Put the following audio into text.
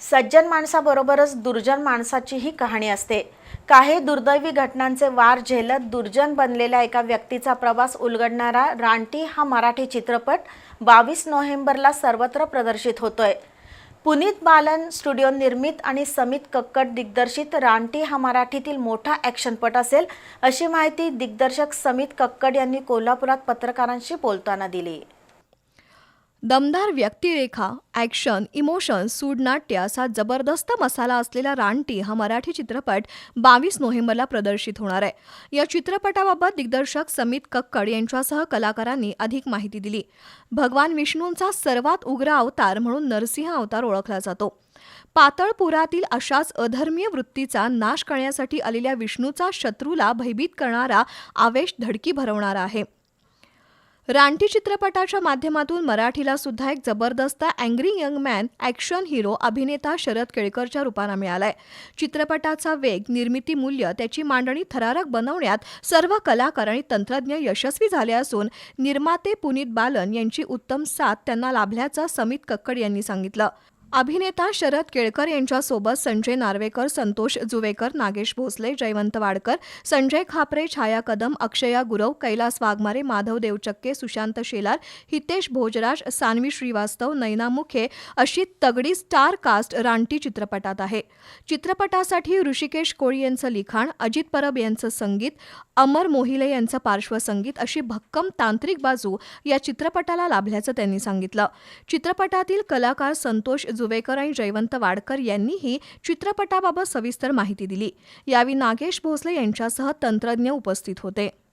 सज्जन माणसाबरोबरच दुर्जन माणसाचीही कहाणी असते. काही दुर्दैवी घटनांचे वार झेलत दुर्जन बनलेल्या एका व्यक्तीचा प्रवास उलगडणारा रानटी हा मराठी चित्रपट बावीस नोव्हेंबरला सर्वत्र प्रदर्शित होतोय. पुनीत बालन स्टुडिओ निर्मित आणि समित कक्कड दिग्दर्शित रानटी हा मराठीतील मोठा ॲक्शनपट असेल अशी माहिती दिग्दर्शक समित कक्कड यांनी कोल्हापुरात पत्रकारांशी बोलताना दिली. दमदार व्यक्तिरेखा ॲक्शन इमोशन सूडनाट्य असा जबरदस्त मसाला असलेला रानटी हा मराठी चित्रपट बावीस नोव्हेंबरला प्रदर्शित होणार आहे. या चित्रपटाबाबत दिग्दर्शक समित कक्कड यांच्यासह कलाकारांनी अधिक माहिती दिली. भगवान विष्णूंचा सर्वात उग्र अवतार म्हणून नरसिंह अवतार ओळखला जातो. पातळपुरातील अशाच अधर्मीय वृत्तीचा नाश करण्यासाठी आलेल्या विष्णूचा शत्रूला भयभीत करणारा आवेश धडकी भरवणारा आहे. रानटी चित्रपटाच्या माध्यमातून मराठीला सुद्धा एक जबरदस्त angry young man action hero अभिनेता शरद केळकरच्या रूपानं मिळालाय. चित्रपटाचा वेग निर्मिती मूल्य त्याची मांडणी थरारक बनवण्यात सर्व कलाकार आणि तंत्रज्ञ यशस्वी झाले असून निर्माते पुनीत बालन यांची उत्तम साथ त्यांना लाभल्याचं समित कक्कड यांनी सांगितलं. अभिनेता शरद केळकर यांच्यासोबत संजय नार्वेकर संतोष जुवेकर नागेश भोसले जयवंत वाडकर संजय खापरे छाया कदम अक्षया गुरव कैलास वाघमारे माधव देवचक्के सुशांत शेलार हितेश भोजराज सान्वी श्रीवास्तव नैना मुखे अशी तगडी स्टार कास्ट रानटी चित्रपटात आहे. चित्रपटासाठी ऋषिकेश कोळी यांचं लिखाण अजित परब यांचं संगीत अमर मोहिले यांचं पार्श्वसंगीत अशी भक्कम तांत्रिक बाजू या चित्रपटाला लाभल्याचं त्यांनी सांगितलं. चित्रपटातील कलाकार संतोष जुवेकर आणि जयवंत वाडकर यांनीही चित्रपटाबाबत सविस्तर माहिती दिली. यावेळी नागेश भोसले यांच्यासह तंत्रज्ञ उपस्थित होते.